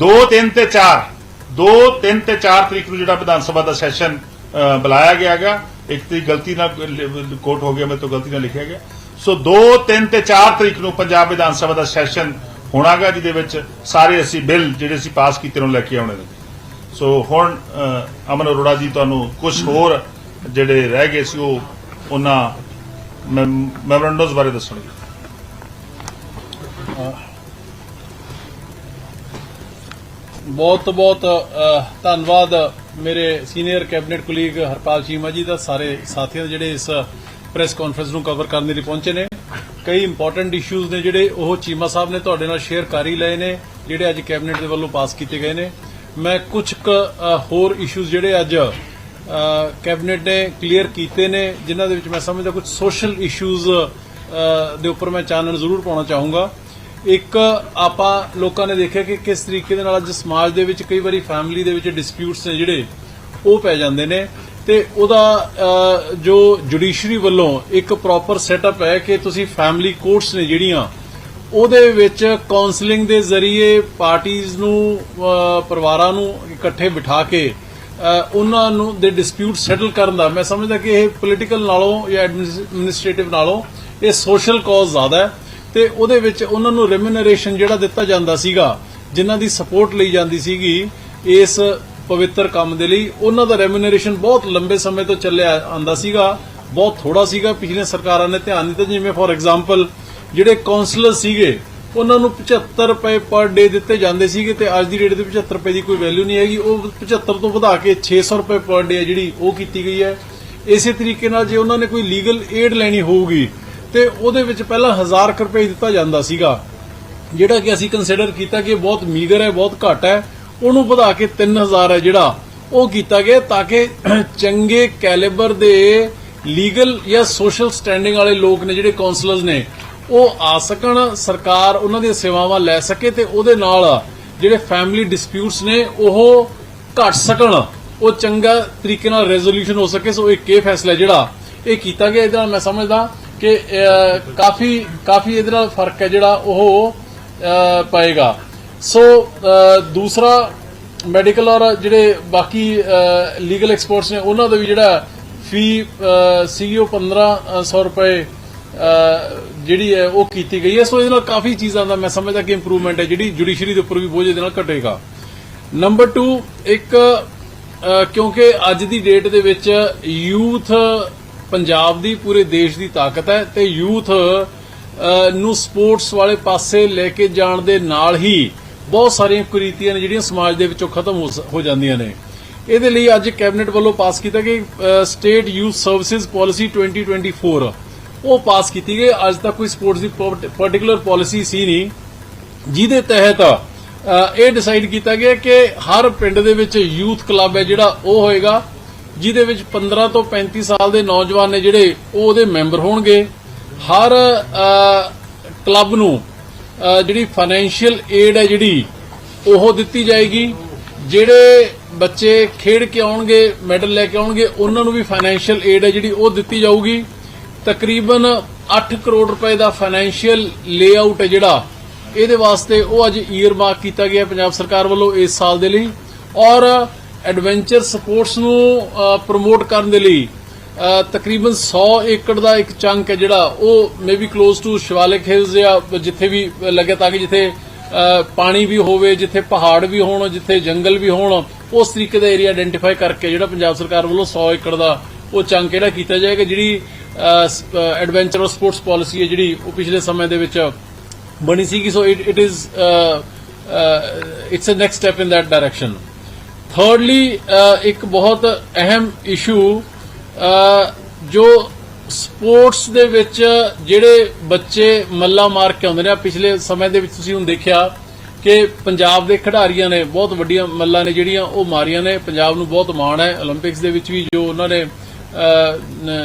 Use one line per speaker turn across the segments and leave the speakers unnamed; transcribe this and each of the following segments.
2 3 ਤੇ 4 2 3 ਤੇ 4 ਤਰੀਕ ਨੂੰ ਜਿਹੜਾ ਵਿਧਾਨ ਸਭਾ ਦਾ ਸੈਸ਼ਨ ਬੁਲਾਇਆ ਗਿਆ ਹੈਗਾ ਇੱਕ ਤਰੀਕ ਗਲਤੀ ਨਾਲ ਕੋਟ ਹੋ ਗਿਆ, ਮੇਰੇ ਤੋਂ ਗਲਤੀ ਨਾਲ ਲਿਖਿਆ ਗਿਆ। ਸੋ 2 3 ਤੇ 4 ਤਰੀਕ ਨੂੰ ਪੰਜਾਬ ਵਿਧਾਨ ਸਭਾ ਦਾ ਸੈਸ਼ਨ ਹੋਣਾਗਾ ਜਿਹਦੇ ਵਿੱਚ ਸਾਰੇ ਅਸੀਂ ਬਿੱਲ ਜਿਹੜੇ ਅਸੀਂ ਪਾਸ ਕੀਤੇ ਨੂੰ ਲੈ ਕੇ ਆਉਣੇ ਨੇ। ਸੋ ਹੁਣ ਅਮਨ ਅਰੋੜਾ ਜੀ ਤੁਹਾਨੂੰ ਕੁਝ ਹੋਰ ਜਿਹੜੇ ਰਹਿ ਗਏ ਸੀ, ਉਹ ਉਹਨਾਂ ਮੈਮੋਰੰਡਮਸ ਬਾਰੇ ਦੱਸਣਗੇ।
ਬਹੁਤ ਬਹੁਤ ਧੰਨਵਾਦ ਮੇਰੇ senior cabinet colleague Harpal Cheema ji ਦਾ ਸਾਰੇ ਸਾਥੀਆਂ ਜਿਹੜੇ ਇਸ ਪ੍ਰੈਸ ਕਾਨਫਰੰਸ ਨੂੰ ਕਵਰ ਕਰਨ ਦੇ ਲਈ ਪਹੁੰਚੇ ਨੇ। ਕਈ ਇੰਪੋਰਟੈਂਟ ਇਸ਼ੂਜ਼ ਨੇ ਜਿਹੜੇ ਉਹ ਚੀਮਾ ਸਾਹਿਬ ਨੇ ਤੁਹਾਡੇ ਨਾਲ ਸ਼ੇਅਰ ਕਰ ਹੀ ਲਏ ਨੇ ਜਿਹੜੇ ਅੱਜ ਕੈਬਨਿਟ ਦੇ ਵੱਲੋਂ ਪਾਸ ਕੀਤੇ ਗਏ ਨੇ। ਮੈਂ ਕੁਝ ਕੁ, ਹੋਰ ਇਸ਼ੂਜ਼ ਜਿਹੜੇ ਅੱਜ ਕੈਬਨਿਟ ਨੇ ਕਲੀਅਰ ਕੀਤੇ ਨੇ ਜਿਨ੍ਹਾਂ ਦੇ ਵਿੱਚ ਮੈਂ ਸਮਝਦਾ ਕੁਝ ਸੋਸ਼ਲ ਇਸ਼ੂਜ਼ ਦੇ ਉੱਪਰ ਮੈਂ ਚਾਨਣ ਜ਼ਰੂਰ ਪਾਉਣਾ ਚਾਹੂੰਗਾ। ਇੱਕ ਆਪਾਂ ਲੋਕਾਂ ਨੇ ਦੇਖਿਆ ਕਿ ਕਿਸ ਤਰੀਕੇ ਦੇ ਨਾਲ ਅੱਜ ਸਮਾਜ ਦੇ ਵਿੱਚ ਕਈ ਵਾਰੀ ਫੈਮਿਲੀ ਦੇ ਵਿੱਚ ਡਿਸਪਿਊਟਸ ਨੇ ਜਿਹੜੇ ਉਹ ਪੈ ਜਾਂਦੇ ਨੇ। ਤੇ ਉਹਦਾ ਜੋ ਜੁਡੀਸ਼ਰੀ ਵੱਲੋਂ ਇੱਕ ਪ੍ਰੋਪਰ ਸੈਟਅਪ ਹੈ ਕਿ ਤੁਸੀਂ ਫੈਮਿਲੀ ਕੋਰਟਸ ਨੇ ਜਿਹੜੀਆਂ ਉਹਦੇ ਵਿੱਚ ਕਾਉਂਸਲਿੰਗ ਦੇ ਜ਼ਰੀਏ ਪਾਰਟੀਆਂ ਨੂੰ ਪਰਿਵਾਰਾਂ ਨੂੰ ਇਕੱਠੇ ਬਿਠਾ ਕੇ ਅ, ਉਹਨਾਂ ਨੂੰ ਦੇ ਡਿਸਪਿਊਟ ਸੈਟਲ ਕਰਨ ਦਾ। ਮੈਂ ਸਮਝਦਾ ਕਿ ਇਹ ਪੋਲੀਟੀਕਲ ਨਾਲੋਂ ਜਾਂ ਐਡਮਿਨਿਸਟ੍ਰੇਟਿਵ ਨਾਲੋਂ ਇਹ ਸੋਸ਼ਲ ਕਾਜ਼ ਜ਼ਿਆਦਾ ਹੈ। ਤੇ ਉਹਦੇ ਵਿੱਚ ਉਹਨਾਂ ਨੂੰ ਰੈਮਿਨਰੇਸ਼ਨ ਜਿਹੜਾ ਦਿੱਤਾ ਜਾਂਦਾ ਸੀਗਾ, ਜਿਨ੍ਹਾਂ ਦੀ ਸਪੋਰਟ ਲਈ ਜਾਂਦੀ ਸੀਗੀ ਇਸ ਪਵਿੱਤਰ ਕੰਮ ਦੇ ਲਈ, ਉਹਨਾਂ ਦਾ ਰੈਮਿਨਰੇਸ਼ਨ ਬਹੁਤ ਲੰਬੇ ਸਮੇਂ ਤੋਂ ਚੱਲਿਆ ਆਂਦਾ ਸੀਗਾ, ਬਹੁਤ ਥੋੜਾ ਸੀਗਾ, ਪਿਛਲੀਆਂ ਸਰਕਾਰਾਂ ਨੇ ਧਿਆਨ ਦਿੱਤਾ, ਜਿਵੇਂ ਫੋਰ ਐਗਜ਼ਾਮਪਲ ਜਿਹੜੇ ਕਾਉਂਸਲਰ ਸੀਗੇ, ਉਹਨਾਂ ਨੂੰ 75 ਰੁਪਏ ਪਰ ਡੇ ਦਿੱਤੇ ਜਾਂਦੇ ਸੀਗੇ ਤੇ ਅੱਜ ਦੀ ਡੇਟ ਦੇ 75 ਰੁਪਏ ਦੀ ਕੋਈ ਵੈਲਿਊ ਨਹੀਂ ਹੈਗੀ, ਉਹ 75 ਤੋਂ ਵਧਾ ਕੇ 600 ਰੁਪਏ ਪਰ ਡੇ ਜਿਹੜੀ ਉਹ ਕੀਤੀ ਗਈ ਹੈ। ਇਸੇ ਤਰੀਕੇ ਨਾਲ ਜੇ ਉਹਨਾਂ ਨੇ ਕੋਈ ਲੀਗਲ ਏਡ ਲੈਣੀ ਹੋਊਗੀ ਤੇ ਉਹਦੇ ਵਿੱਚ ਪਹਿਲਾਂ 1000 ਕੁ ਰੁਪਏ ਦਿੱਤਾ ਜਾਂਦਾ ਸੀਗਾ, ਜਿਹੜਾ ਕਿ ਅਸੀਂ ਕੰਸੀਡਰ ਕੀਤਾ ਕਿ ਬਹੁਤ ਮੀਗਰ ਹੈ, ਬਹੁਤ ਘੱਟ ਹੈ। ਉਹਨੂੰ ਵਧਾ ਕੇ 3000 ਹੈ ਜਿਹੜਾ ਉਹ ਕੀਤਾ ਗਿਆ ਤਾਂ ਕਿ ਚੰਗੇ ਕੈਲੀਬਰ ਦੇ ਲੀਗਲ ਜਾਂ ਸੋਸ਼ਲ ਸਟੈਂਡਿੰਗ ਵਾਲੇ ਲੋਕ ਨੇ, ਜਿਹੜੇ ਕਾਉਂਸਲਰਸ ਨੇ, ਉਹ ਆ ਸਕਣ, ਸਰਕਾਰ ਉਹਨਾਂ ਦੀਆਂ ਸੇਵਾਵਾਂ ਲੈ ਸਕੇ ਤੇ ਉਹਦੇ ਨਾਲ ਜਿਹੜੇ ਫੈਮਿਲੀ ਡਿਸਪਿਊਟਸ ਨੇ, ਉਹ ਘਟ ਸਕਣ। ਉਹ ਚੰਗਾ ਤਰੀਕੇ ਨਾਲ ਰੈਜ਼ੋਲੂਸ਼ਨ ਹੋ ਸਕੇ, ਸੋ ਇੱਕ ਇਹ ਫੈਸਲਾ ਜਿਹੜਾ ਇਹ ਕੀਤਾ ਗਿਆ। ਇਹਦੇ ਨਾਲ ਮੈਂ ਸਮਝਦਾ ਕਿ ਕਾਫੀ ਕਾਫੀ ਇਹਦੇ ਨਾਲ ਫ਼ਰਕ ਹੈ ਜਿਹੜਾ ਉਹ ਪਾਏਗਾ। ਸੋ ਦੂਸਰਾ ਮੈਡੀਕਲ ਔਰ ਜਿਹੜੇ ਬਾਕੀ ਲੀਗਲ ਐਕਸਪਰਟਸ ਨੇ, ਉਹਨਾਂ ਦਾ ਵੀ ਜਿਹੜਾ ਫੀ ਸੀ ਉਹ 1500 ਰੁਪਏ ਜਿਹੜੀ ਹੈ ਉਹ ਕੀਤੀ ਗਈ ਹੈ। ਸੋ ਇਹਦੇ ਨਾਲ ਕਾਫੀ ਚੀਜ਼ਾਂ ਦਾ ਮੈਂ ਸਮਝਦਾ ਕਿ ਇੰਪਰੂਵਮੈਂਟ ਹੈ, ਜਿਹੜੀ ਜੁਡੀਸ਼ਰੀ ਦੇ ਉੱਪਰ ਵੀ ਬੋਝ ਇਹਦੇ ਨਾਲ ਘਟੇਗਾ। ਨੰਬਰ 2 ਇੱਕ ਕਿਉਂਕਿ ਅੱਜ ਦੀ ਡੇਟ ਦੇ ਵਿੱਚ ਯੂਥ ਪੰਜਾਬ ਦੀ, ਪੂਰੇ ਦੇਸ਼ ਦੀ ਤਾਕਤ ਹੈ ਤੇ ਯੂਥ ਨੂੰ ਸਪੋਰਟਸ ਵਾਲੇ ਪਾਸੇ ਲੈ ਕੇ ਜਾਣ ਦੇ ਨਾਲ ਹੀ ਬਹੁਤ ਸਾਰੀਆਂ ਕੁਰੀਤੀਆਂ ਨੇ ਜਿਹੜੀਆਂ ਸਮਾਜ ਦੇ ਵਿੱਚੋਂ ਖਤਮ ਹੋ ਜਾਂਦੀਆਂ ਨੇ। ਇਹਦੇ ਲਈ ਅੱਜ ਕੈਬਨਿਟ ਵੱਲੋਂ ਪਾਸ ਕੀਤਾ ਕਿ ਸਟੇਟ ਯੂਥ ਸਰਵਿਸਿਜ਼ ਪਾਲਿਸੀ 2024 ਉਹ ਪਾਸ ਕੀਤੀ ਗਈ। ਅੱਜ ਤੱਕ ਕੋਈ ਸਪੋਰਟਸ ਦੀ ਪਾਰਟਿਕੂਲਰ ਪਾਲਿਸੀ ਸੀ ਨਹੀਂ। ਜਿਹਦੇ ਤਹਿਤ ਇਹ ਡਿਸਾਈਡ ਕੀਤਾ ਗਿਆ ਕਿ ਹਰ ਪਿੰਡ ਦੇ ਵਿੱਚ ਯੂਥ ਕਲੱਬ ਹੈ ਜਿਹੜਾ, ਉਹ ਹੋਏਗਾ। ਜਿਹਦੇ ਵਿੱਚ 15 ਤੋਂ 35 ਸਾਲ ਦੇ ਨੌਜਵਾਨ ਨੇ ਜਿਹੜੇ, ਉਹ ਉਹਦੇ ਮੈਂਬਰ ਹੋਣਗੇ। ਹਰ ਕਲੱਬ ਨੂੰ ਜਿਹੜੀ ਫਾਈਨੈਂਸ਼ੀਅਲ ਏਡ ਹੈ ਜਿਹੜੀ, ਉਹ ਦਿੱਤੀ ਜਾਏਗੀ। ਜਿਹੜੇ ਬੱਚੇ ਖੇਡ ਕੇ ਆਉਣਗੇ, ਮੈਡਲ ਲੈ ਕੇ ਆਉਣਗੇ, ਉਹਨਾਂ ਨੂੰ ਵੀ ਫਾਈਨੈਂਸ਼ੀਅਲ ਏਡ ਹੈ ਜਿਹੜੀ, ਉਹ ਦਿੱਤੀ ਜਾਊਗੀ। ਤਕਰੀਬਨ 8 ਕਰੋੜ ਰੁਪਏ ਦਾ ਫਾਈਨੈਂਸ਼ੀਅਲ ਲੇਆਊਟ ਹੈ ਜਿਹੜਾ, ਇਹਦੇ ਵਾਸਤੇ ਉਹ ਅੱਜ ਈਅਰ ਮਾਰਕ ਕੀਤਾ ਗਿਆ ਪੰਜਾਬ ਸਰਕਾਰ ਵੱਲੋਂ ਇਸ ਸਾਲ ਦੇ ਲਈ। ਔਰ ਐਡਵੈਂਚਰ ਸਪੋਰਟਸ ਨੂੰ ਪ੍ਰਮੋਟ ਕਰਨ ਦੇ ਲਈ ਤਕਰੀਬਨ 100 ਏਕੜ ਦਾ ਇੱਕ ਚੰਕ ਹੈ ਜਿਹੜਾ ਉਹ maybe close to Shivalik hills ਜਾਂ ਜਿੱਥੇ ਵੀ ਲੱਗੇ ਤਾਂ ਕਿ ਜਿੱਥੇ ਪਾਣੀ ਵੀ ਹੋਵੇ, ਜਿੱਥੇ ਪਹਾੜ ਵੀ ਹੋਣ, ਜਿੱਥੇ ਜੰਗਲ ਵੀ ਹੋਣ, ਉਸ ਤਰੀਕੇ ਦਾ ਏਰੀਆ ਆਇਡੈਂਟੀਫਾਈ ਕਰਕੇ ਜਿਹੜਾ ਪੰਜਾਬ ਸਰਕਾਰ ਵੱਲੋਂ 100 ਏਕੜ ਦਾ ਉਹ ਚੰਕ ਜਿਹੜਾ ਕੀਤਾ ਜਾਏਗਾ, ਜਿਹੜੀ ਐਡਵੈਂਚਰ ਸਪੋਰਟਸ ਪਾਲਿਸੀ ਹੈ ਜਿਹੜੀ ਉਹ ਪਿਛਲੇ ਸਮੇਂ ਦੇ ਵਿੱਚ ਬਣੀ ਸੀਗੀ। So it is it's uh next step in that direction thirdly uh, ਇੱਕ ਬਹੁਤ ਅਹਿਮ ਇਸ਼ੂ uh, ਜੋ ਸਪੋਰਟਸ ਦੇ ਵਿੱਚ ਜਿਹੜੇ ਬੱਚੇ ਮੱਲਾ ਮਾਰ ਕੇ ਆਉਂਦੇ ਨੇ ਪਿਛਲੇ ਸਮੇਂ ਦੇ ਵਿੱਚ ਤੁਸੀਂ ਹੁਣ ਦੇਖਿਆ ਕਿ ਪੰਜਾਬ ਦੇ ਖਿਡਾਰੀਆਂ ਨੇ ਬਹੁਤ ਵੱਡੀਆਂ ਮੱਲਾਂ ਨੇ ਜਿਹੜੀਆਂ ਉਹ ਮਾਰੀਆਂ ਨੇ। ਪੰਜਾਬ ਨੂੰ ਬਹੁਤ ਮਾਣ ਹੈ। 올림픽ਸ ਦੇ ਵਿੱਚ ਵੀ ਜੋ ਉਹਨਾਂ ਨੇ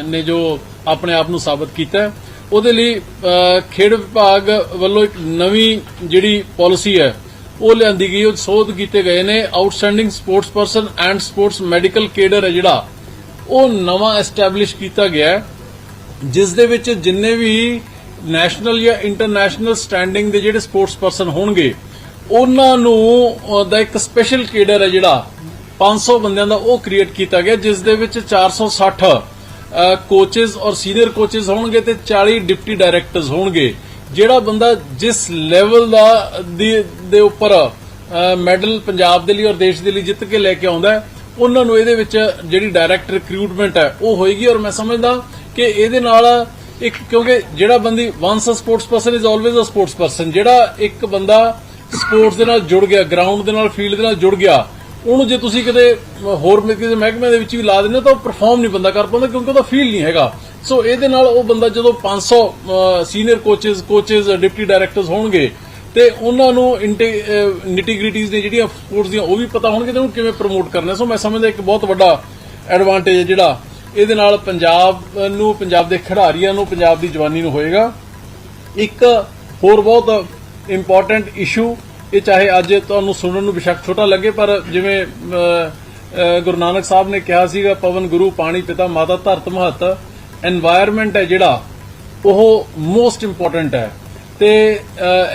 ਨੇ ਜੋ ਆਪਣੇ ਆਪ ਨੂੰ ਸਾਬਤ ਕੀਤਾ ਉਹਦੇ ਲਈ ਖੇਡ ਵਿਭਾਗ ਵੱਲੋਂ ਇੱਕ ਨਵੀਂ ਜਿਹੜੀ ਪਾਲਿਸੀ ਹੈ ਉਹ ਲਿਆਂਦੀ ਗਈ, ਉਹ ਸੋਧ ਕੀਤੇ ਗਏ ਨੇ। Outstanding sports person and sports medical cadre ਹੈ ਜਿਹੜਾ। ਉਹ ਨਵਾਂ ਐਸਟੈਬਲਿਸ਼ ਕੀਤਾ ਗਿਆ ਹੈ, ਜਿਸ ਦੇ ਵਿੱਚ ਜਿੰਨੇ ਵੀ ਨੈਸ਼ਨਲ ਜਾਂ ਇੰਟਰਨੈਸ਼ਨਲ ਸਟੈਂਡਿੰਗ ਦੇ ਜਿਹੜੇ ਸਪੋਰਟਸ ਪਰਸਨ ਹੋਣਗੇ, ਉਹਨਾਂ ਨੂੰ ਦਾ ਇੱਕ ਸਪੈਸ਼ਲ ਕੇਡਰ ਹੈ ਜਿਹੜਾ। 500 ਬੰਦਿਆਂ ਦਾ ਉਹ ਕ੍ਰੀਏਟ ਕੀਤਾ ਗਿਆ, ਜਿਸ ਦੇ ਵਿੱਚ 460 ਕੋਚਸ ਔਰ ਸੀਨੀਅਰ ਕੋਚਸ ਹੋਣਗੇ ਤੇ 40 ਡਿਪਟੀ ਡਾਇਰੈਕਟਰਸ ਹੋਣਗੇ। ਜਿਹੜਾ ਬੰਦਾ ਜਿਸ ਲੈਵਲ ਦਾ ਦੇ ਉੱਪਰ ਮੈਡਲ ਪੰਜਾਬ ਦੇ ਲਈ ਔਰ ਦੇਸ਼ ਦੇ ਲਈ ਜਿੱਤ ਕੇ ਲੈ ਕੇ ਆਉਂਦਾ ਉਹਨਾਂ ਨੂੰ ਇਹਦੇ ਵਿੱਚ ਜਿਹੜੀ ਡਾਇਰੈਕਟ ਰਿਕਰੂਟਮੈਂਟ ਹੈ, ਉਹ ਹੋਏਗੀ ਔਰ ਮੈਂ ਸਮਝਦਾ ਕਿ ਇਹਦੇ ਨਾਲ ਇੱਕ, ਕਿਉਂਕਿ ਜਿਹੜਾ ਬੰਦੀ once a sports person is always a sports person ਜਿਹੜਾ ਇੱਕ ਬੰਦਾ ਸਪੋਰਟਸ ਦੇ ਨਾਲ ਜੁੜ ਗਿਆ ਗਰਾਊਂਡ ਦੇ ਨਾਲ ਫੀਲਡ ਦੇ ਨਾਲ ਜੁੜ ਗਿਆ, ਉਹਨੂੰ ਜੇ ਤੁਸੀਂ ਕਿਤੇ ਹੋਰ ਕਿਸੇ ਮਹਿਕਮੇ ਦੇ ਵਿੱਚ ਵੀ ਲਾ ਦਿੰਦੇ ਹੋ ਤਾਂ ਉਹ ਪਰਫਾਰਮ ਨਹੀਂ ਬੰਦਾ ਕਰ ਪਾਉਂਦਾ ਕਿਉਂਕਿ ਉਹਦਾ ਫੀਲ ਨਹੀਂ ਹੈਗਾ। ਸੋ ਇਹਦੇ ਨਾਲ ਉਹ ਬੰਦਾ ਜਦੋਂ 500 senior coaches coaches deputy directors ਹੋਣਗੇ ਤੇ ਉਹਨਾਂ ਨੂੰ ਨਿਟੀਗ੍ਰਿਟੀਜ਼ ਨੇ ਜਿਹੜੀਆਂ ਸਪੋਰਟਸ ਦੀਆਂ ਉਹ ਵੀ ਪਤਾ ਹੋਣਗੇ ਤੇ ਉਹਨੂੰ ਕਿਵੇਂ ਪ੍ਰਮੋਟ ਕਰਨਾ। ਸੋ ਮੈਂ ਸਮਝਦਾ ਇੱਕ ਬਹੁਤ ਵੱਡਾ ਐਡਵਾਂਟੇਜ ਹੈ ਜਿਹੜਾ। ਇਹਦੇ ਨਾਲ ਪੰਜਾਬ ਨੂੰ, ਪੰਜਾਬ ਦੇ ਖਿਡਾਰੀਆਂ ਨੂੰ, ਪੰਜਾਬ ਦੀ ਜਵਾਨੀ ਨੂੰ ਹੋਏਗਾ। ਇੱਕ ਹੋਰ ਬਹੁਤ ਇੰਪੋਰਟੈਂਟ ਇਸ਼ੂ ਇਹ ਚਾਹੇ ਅੱਜ ਤੁਹਾਨੂੰ ਸੁਣਨ ਨੂੰ ਬਿਸ਼ੱਕ ਛੋਟਾ ਲੱਗੇ, ਪਰ ਜਿਵੇਂ ਗੁਰੂ ਨਾਨਕ ਸਾਹਿਬ ਨੇ ਕਿਹਾ ਸੀਗਾ, ਪਵਨ ਗੁਰੂ ਪਾਣੀ ਪਿਤਾ, ਮਾਤਾ ਧਰਤ ਮਹਤ। এনवायरमेंट ਹੈ ਜਿਹੜਾ, ਉਹ ਮੋਸਟ ਇੰਪੋਰਟੈਂਟ ਹੈ। ਤੇ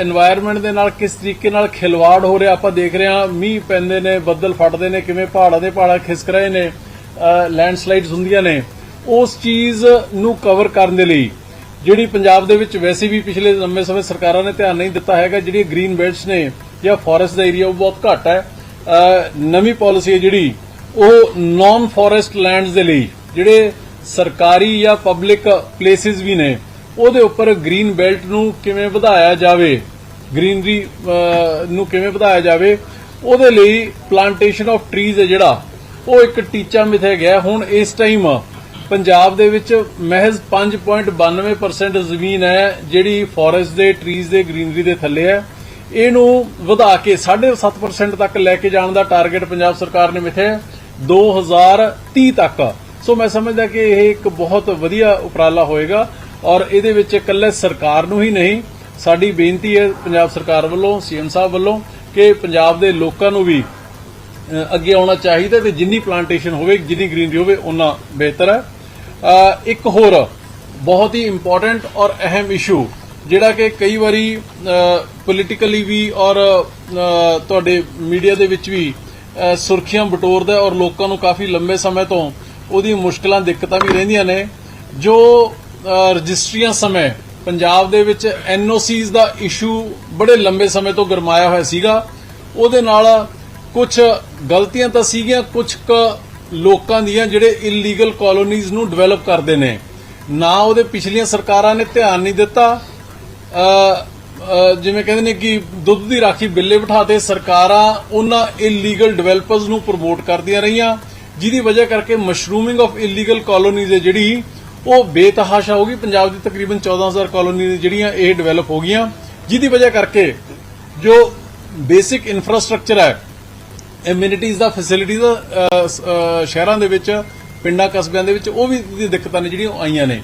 এনवायरमेंट ਦੇ ਨਾਲ ਕਿਸ ਤਰੀਕੇ ਨਾਲ ਖਿਲਵਾੜ ਹੋ ਰਿਹਾ, ਆਪਾਂ ਦੇਖ ਰਹੇ ਹਾਂ, ਮੀਂਹ ਪੈਂਦੇ ਨੇ, ਬੱਦਲ ਫਟਦੇ ਨੇ, ਕਿਵੇਂ ਪਹਾੜਾਂ ਦੇ ਪਹਾੜਾਂ ਖਿਸਕ ਰਹੇ ਨੇ ਲੈਂਡਸਲਾਈਡਸ ਹੁੰਦੀਆਂ ਨੇ, ਉਸ ਚੀਜ਼ ਨੂੰ ਕਵਰ ਕਰਨ ਦੇ ਲਈ, ਜਿਹੜੀ ਪੰਜਾਬ ਦੇ ਵਿੱਚ ਵੈਸੇ ਵੀ ਪਿਛਲੇ ਲੰਮੇ ਸਮੇਂ ਸਰਕਾਰਾਂ ਨੇ ਧਿਆਨ ਨਹੀਂ ਦਿੱਤਾ ਹੈਗਾ, ਜਿਹੜੀ ਗ੍ਰੀਨ ਬੈਲਟਸ ਨੇ ਜਾਂ ਫੋਰੈਸਟ ਦਾ ਏਰੀਆ ਉਹ ਬਹੁਤ ਘੱਟ ਹੈ ਨਵੀਂ ਪਾਲਿਸੀ ਹੈ ਜਿਹੜੀ, ਉਹ ਨਾਨ ਫੋਰੈਸਟ ਲੈਂਡਸ ਦੇ ਲਈ, ਜਿਹੜੇ ਸਰਕਾਰੀ ਜਾਂ ਪਬਲਿਕ ਪਲੇਸਿਸ ਵੀ ਨੇ। ਉਹਦੇ ਉੱਪਰ ਗ੍ਰੀਨ ਬੈਲਟ ਨੂੰ ਕਿਵੇਂ ਵਧਾਇਆ ਜਾਵੇ ਗ੍ਰੀਨਰੀ ਨੂੰ ਕਿਵੇਂ ਵਧਾਇਆ ਜਾਵੇ, ਉਹਦੇ ਲਈ ਪਲਾਂਟੇਸ਼ਨ ਆਫ ਟਰੀਜ਼ ਹੈ ਜਿਹੜਾ। ਉਹ ਇੱਕ ਟੀਚਾ ਮਿਥਿਆ ਗਿਆ। ਹੁਣ ਇਸ ਟਾਈਮ ਪੰਜਾਬ ਦੇ ਵਿੱਚ ਮਹਿਜ਼ 5.92% ਜ਼ਮੀਨ ਹੈ, ਜਿਹੜੀ ਫੋਰੈਸਟ ਦੇ ਟਰੀਜ਼ ਦੇ ਗ੍ਰੀਨਰੀ ਦੇ ਥੱਲੇ ਹੈ। ਇਹਨੂੰ ਵਧਾ ਕੇ 7.5% ਤੱਕ ਲੈ ਕੇ ਜਾਣ ਦਾ ਟਾਰਗੇਟ ਪੰਜਾਬ ਸਰਕਾਰ ਨੇ ਮਿਥਿਆ ਹੈ। 2030 ਤੱਕ। ਸੋ ਮੈਂ ਸਮਝਦਾ ਕਿ ਇਹ ਇੱਕ ਬਹੁਤ ਵਧੀਆ ਉਪਰਾਲਾ ਹੋਏਗਾ ਔਰ ਇਹਦੇ ਵਿੱਚ ਇਕੱਲੇ ਸਰਕਾਰ ਨੂੰ ਹੀ ਨਹੀਂ, ਸਾਡੀ ਬੇਨਤੀ ਹੈ ਪੰਜਾਬ ਸਰਕਾਰ ਵੱਲੋਂ, ਸੀਐਮ ਸਾਹਿਬ ਵੱਲੋਂ ਕਿ ਪੰਜਾਬ ਦੇ ਲੋਕਾਂ ਨੂੰ ਵੀ ਅੱਗੇ ਆਉਣਾ ਚਾਹੀਦਾ ਤੇ ਜਿੰਨੀ ਪਲਾਂਟੇਸ਼ਨ ਹੋਵੇ, ਜਿੰਨੀ ਗ੍ਰੀਨਰੀ ਹੋਵੇ ਉਨਾ ਬਿਹਤਰ ਹੈ। ਇੱਕ ਹੋਰ ਬਹੁਤ ਹੀ ਇੰਪੋਰਟੈਂਟ ਔਰ ਅਹਿਮ ਇਸ਼ੂ ਜਿਹੜਾ ਕਿ ਕਈ ਵਾਰੀ ਪੋਲੀਟੀਕਲੀ ਵੀ ਔਰ ਤੁਹਾਡੇ ਮੀਡੀਆ ਦੇ ਵਿੱਚ ਵੀ ਸੁਰਖੀਆਂ ਬਟੋਰਦਾ ਔਰ ਲੋਕਾਂ ਨੂੰ ਕਾਫੀ ਲੰਬੇ ਸਮੇਂ ਤੋਂ ਉਹਦੀ ਮੁਸ਼ਕਲਾਂ, ਦਿੱਕਤਾਂ ਵੀ ਰਹਿੰਦੀਆਂ ਨੇ। ਜੋ ਰਜਿਸਟਰੀਆਂ ਸਮੇਂ ਪੰਜਾਬ ਦੇ ਵਿੱਚ ਐਨਓਸੀਜ਼ ਦਾ ਇਸ਼ੂ ਬੜੇ ਲੰਬੇ ਸਮੇਂ ਤੋਂ ਗਰਮਾਇਆ ਹੋਇਆ ਸੀਗਾ, ਉਹਦੇ ਨਾਲ ਕੁਝ ਗਲਤੀਆਂ ਤਾਂ ਸੀਗੀਆਂ ਕੁਝ ਕੁ ਲੋਕਾਂ ਦੀਆਂ ਜਿਹੜੇ ਇਲੀਗਲ ਕਾਲੋਨੀਜ਼ ਨੂੰ ਡਿਵੈਲਪ ਕਰਦੇ ਨੇ। ਨਾ ਉਹਦੇ ਪਿਛਲੀਆਂ ਸਰਕਾਰਾਂ ਨੇ ਧਿਆਨ ਨਹੀਂ ਦਿੱਤਾ। ਜਿਵੇਂ ਕਹਿੰਦੇ ਨੇ ਕਿ ਦੁੱਧ ਦੀ ਰਾਖੀ ਬਿੱਲੇ ਬਿਠਾਤੇ ਸਰਕਾਰਾਂ ਉਹਨਾਂ ਇਲੀਗਲ ਡਿਵੈਲਪਰਸ ਨੂੰ ਪ੍ਰਮੋਟ ਕਰਦੀਆਂ ਰਹੀਆਂ। ਜਿਹਦੀ ਵਜ੍ਹਾ ਕਰਕੇ ਮਸ਼ਰੂਮਿੰਗ ਆਫ ਇਲੀਗਲ ਕਾਲੋਨੀਜ਼ ਹੈ ਜਿਹੜੀ, ਉਹ ਬੇਤਹਾਸ਼ਾ ਹੋ ਗਈ। ਪੰਜਾਬ ਦੀ ਤਕਰੀਬਨ 14000 ਕਾਲੋਨੀ ਜਿਹੜੀਆਂ ਇਹ ਡਿਵੈਲਪ ਹੋ ਗਈਆਂ। ਜਿਹਦੀ ਵਜ੍ਹਾ ਕਰਕੇ ਜੋ ਬੇਸਿਕ ਇਨਫਰਾਸਟ੍ਰਕਚਰ ਹੈ ਐਮਿਨਿਟੀਜ਼ ਦਾ ਫੈਸਿਲਿਟੀਜ਼ ਦਾ ਸ਼ਹਿਰਾਂ ਦੇ ਵਿੱਚ, ਪਿੰਡਾਂ ਕਸਬਿਆਂ ਦੇ ਵਿੱਚ, ਉਹ ਵੀ ਦਿੱਕਤਾਂ ਨੇ ਜਿਹੜੀਆਂ ਆਈਆਂ ਨੇ।